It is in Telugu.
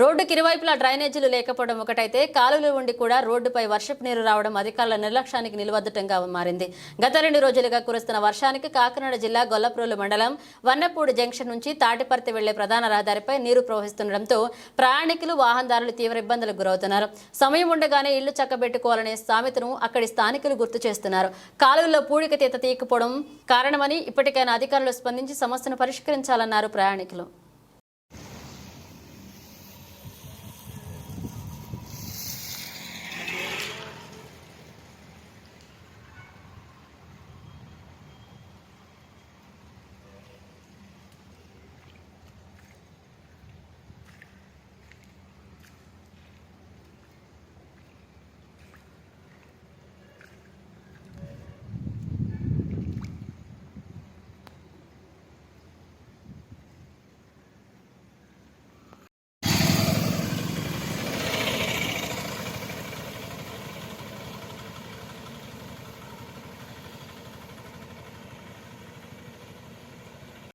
రోడ్డుకి ఇరువైపులా డ్రైనేజీలు లేకపోవడం ఒకటైతే కాలువలు ఉండి కూడా రోడ్డుపై వర్షపు నీరు రావడం అధికారుల నిర్లక్ష్యానికి నిలవద్దటంగా మారింది. గత రెండు రోజులుగా కురుస్తున్న వర్షానికి కాకినాడ జిల్లా గొల్లప్రోలు మండలం వన్నపూడి జంక్షన్ నుంచి తాటిపర్తి వెళ్ళే ప్రధాన రహదారిపై నీరు ప్రవహిస్తుండటంతో ప్రయాణికులు వాహనదారులు తీవ్ర ఇబ్బందులకు గురవుతున్నారు. సమయం ఉండగానే ఇళ్ళు చక్కబెట్టుకోవాలనే సామెతను అక్కడి స్థానికులు గుర్తు చేస్తున్నారు. కాలువల్లో పూడిక తీత తీయకపోవడం కారణమని ఇప్పటికైనా అధికారులు స్పందించి సమస్యను పరిష్కరించాలన్నారు ప్రయాణికులు.